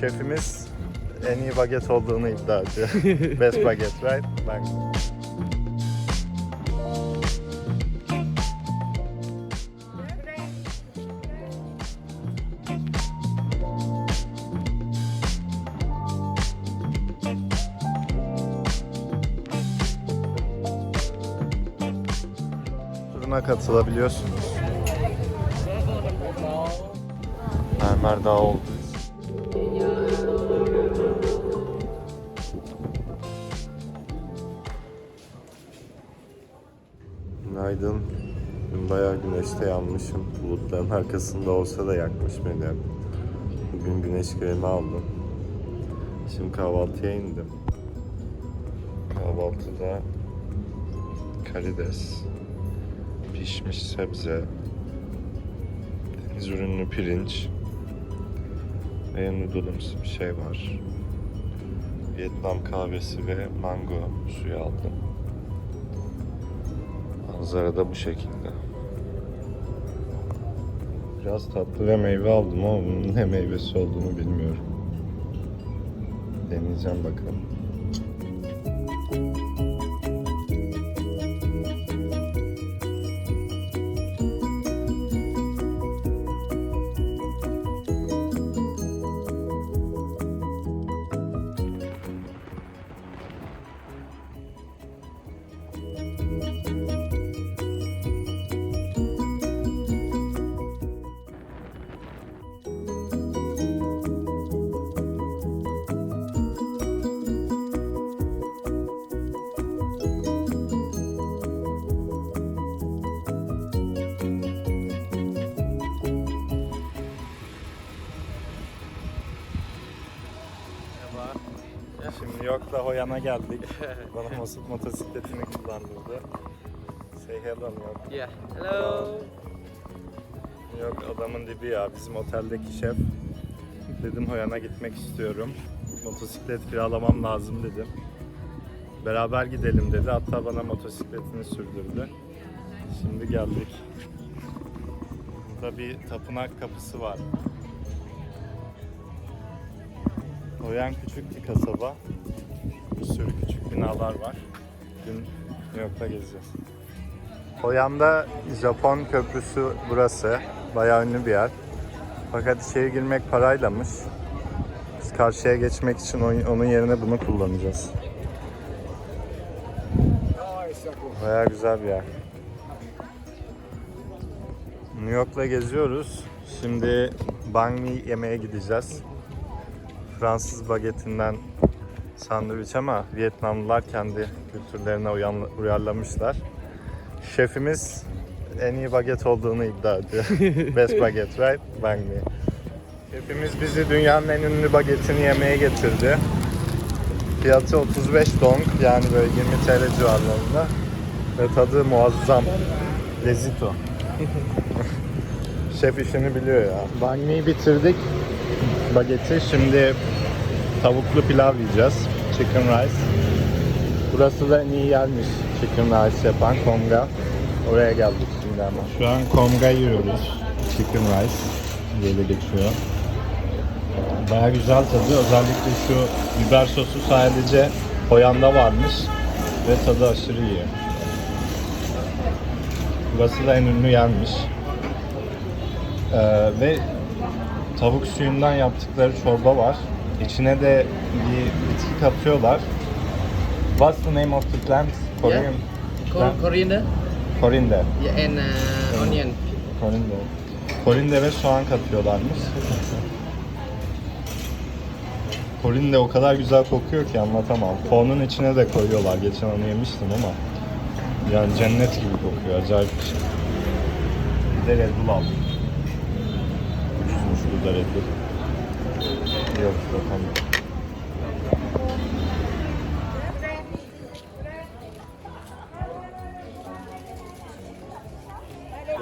Şefimiz en iyi baget olduğunu iddia ediyor. Best baget, right? Bak. Turuna katılabiliyorsunuz. Mermer Dağı oldu. Dün bayağı güneşte yanmışım. Bulutların arkasında olsa da yakmış beni. Bugün güneş kremi aldım. Şimdi kahvaltıya indim. Kahvaltıda karides, pişmiş sebze, deniz ürünlü pirinç ve noodle'ımsı bir şey var. Vietnam kahvesi ve mango suyu aldım. Manzara da bu şekilde. Biraz tatlı ve meyve aldım ama bunun ne meyvesi olduğunu bilmiyorum. Deneyeceğim bakalım. Şimdi New York'ta Hoyan'a geldik. Bana Mesut motosikletini kullandırdı. Say hello York. Yeah. Hello. York adamın dibi ya. Bizim oteldeki şef. Dedim Hoyan'a gitmek istiyorum. Motosiklet kiralamam lazım dedim. Beraber gidelim dedi. Hatta bana motosikletini sürdürdü. Şimdi geldik. Burada bir tapınak kapısı var. Hoyan küçük bir kasaba. Bir sürü küçük binalar var. Dün New York'ta gezeceğiz. Hoyan'da Japon köprüsü burası. Bayağı ünlü bir yer. Fakat içeri girmek paraylamış. Biz karşıya geçmek için onun yerine bunu kullanacağız. Bayağı güzel bir yer. New York'la geziyoruz. Şimdi banh mi yemeğe gideceğiz. Fransız bagetinden sandviç ama Vietnamlılar kendi kültürlerine uyarlamışlar. Şefimiz en iyi baget olduğunu iddia ediyor. Best baget, right? Banh mi. Şefimiz bizi dünyanın en ünlü bagetini yemeye getirdi. Fiyatı 35 dong yani böyle 20 TL civarlarında. Ve tadı muazzam. Lezito. Şef işini biliyor ya. Banh mi'yi bitirdik. Bageti şimdi tavuklu pilav yiyeceğiz. Chicken rice. Burası da en iyi yermiş chicken rice yapan Konga. Oraya geldik şimdi ama. Şu an Konga yiyoruz. Chicken rice de geçiyor. Baya güzel tadı. Özellikle şu biber sosu sadece Hoyan'da varmış. Ve tadı aşırı iyi. Burası da en ünlü yermiş. Ee, ve tavuk suyundan yaptıkları çorba var. İçine de bir bitki katıyorlar. What's the name of the plant? Korean. Cor- coriander. Yeah, and uh, onion. Korinde. Korinde ve soğan katıyorlarmış. Korinde o kadar güzel kokuyor ki anlatamam. Fonun içine de koyuyorlar. Geçen onu yemiştim ama. Yani cennet gibi kokuyor. Acayip bir şey. Bir de Red Bull aldım. Red Bull. Yok bakalım.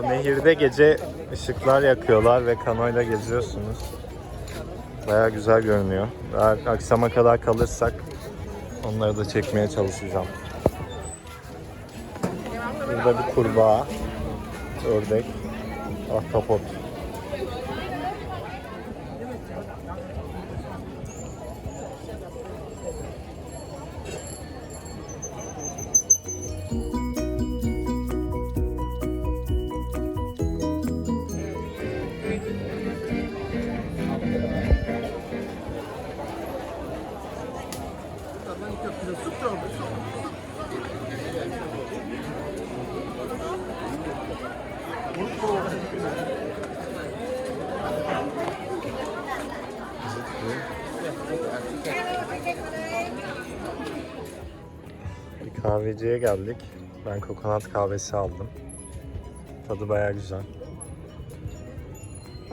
Nehirde gece ışıklar yakıyorlar ve kanoyla geziyorsunuz. Baya güzel görünüyor. Eğer akşama kadar kalırsak onları da çekmeye çalışacağım. Burada bir kurbağa, ördek, ahtapot. Kahveciye geldik. Ben kokonat kahvesi aldım. Tadı baya güzel.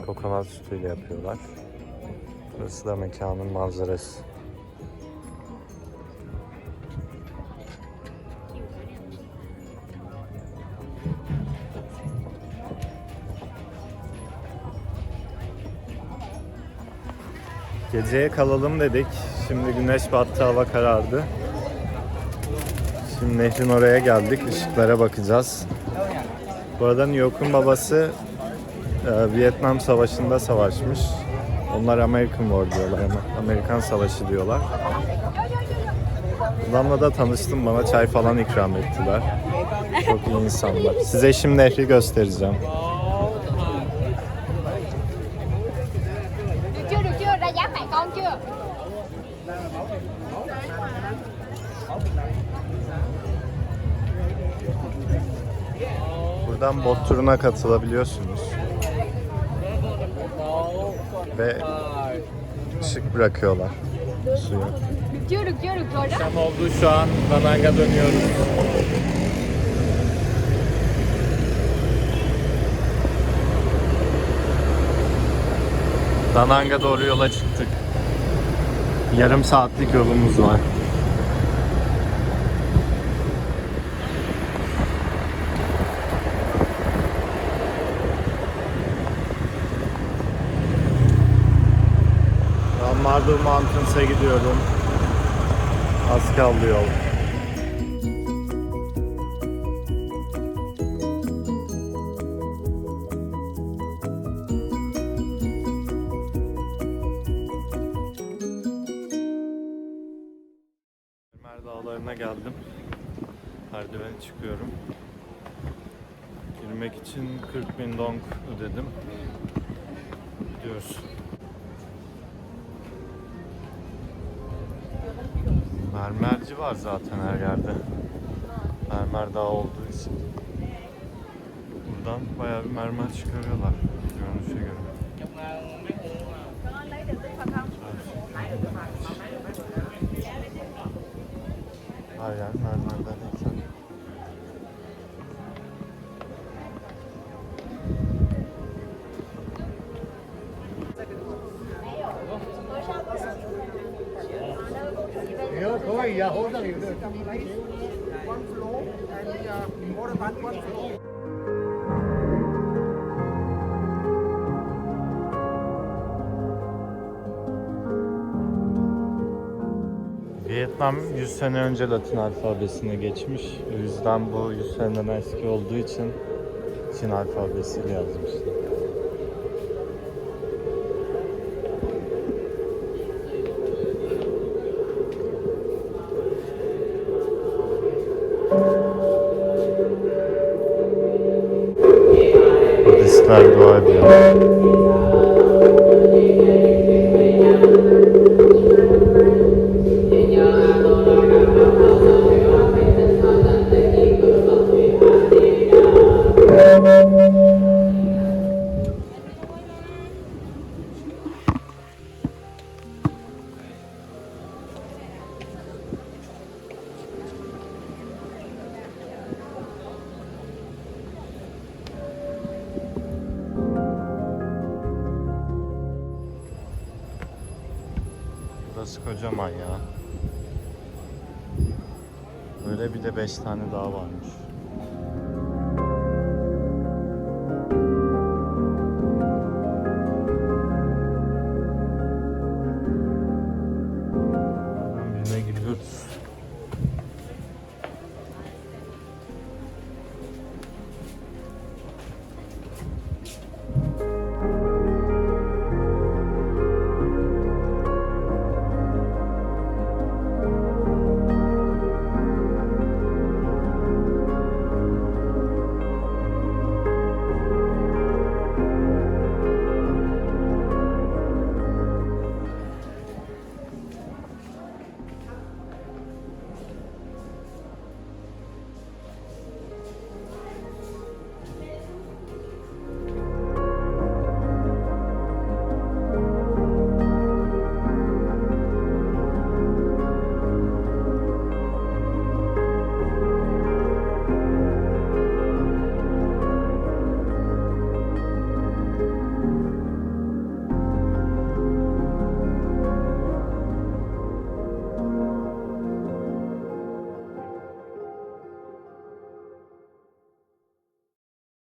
Kokonat sütüyle yapıyorlar. Burası da mekanın manzarası. Geceye kalalım dedik. Şimdi güneş battı, hava karardı. Şimdi nehrin oraya geldik. Işıklara bakacağız. Bu arada New York'un babası e, Vietnam Savaşı'nda savaşmış. Onlar American War diyorlar ama Amerikan Savaşı diyorlar. Adamla da tanıştım. Bana çay falan ikram ettiler. Çok iyi insanlar. Size şimdi nehri göstereceğim. Chưa, được chưa? Ra dáng mẹ con chưa? Buradan bot turuna katılabiliyorsunuz. Ve ışık bırakıyorlar suya. Được rồi đó Akşam oldu şu an Danang'a dönüyoruz. Danang'a doğru yola çıktık. Yarım saatlik yolumuz var. Ben Marble Mountains'a gidiyorum. Az kaldı yol. Ömer Dağları'na geldim. Merdiveni çıkıyorum. Girmek için 40 bin dong ödedim. Gidiyoruz. Mermerci var zaten her yerde. Mermer dağı olduğu için. Buradan bayağı bir mermer çıkarıyorlar. Görünüşe göre. Her yer mermerden insan. Vietnam 100 sene önce Latin alfabesine geçmiş. O yüzden bu 100 seneden eski olduğu için Çin alfabesiyle yazmışlar. Budistler dua ediyor. Burası kocaman ya. Böyle bir de 5 tane daha varmış.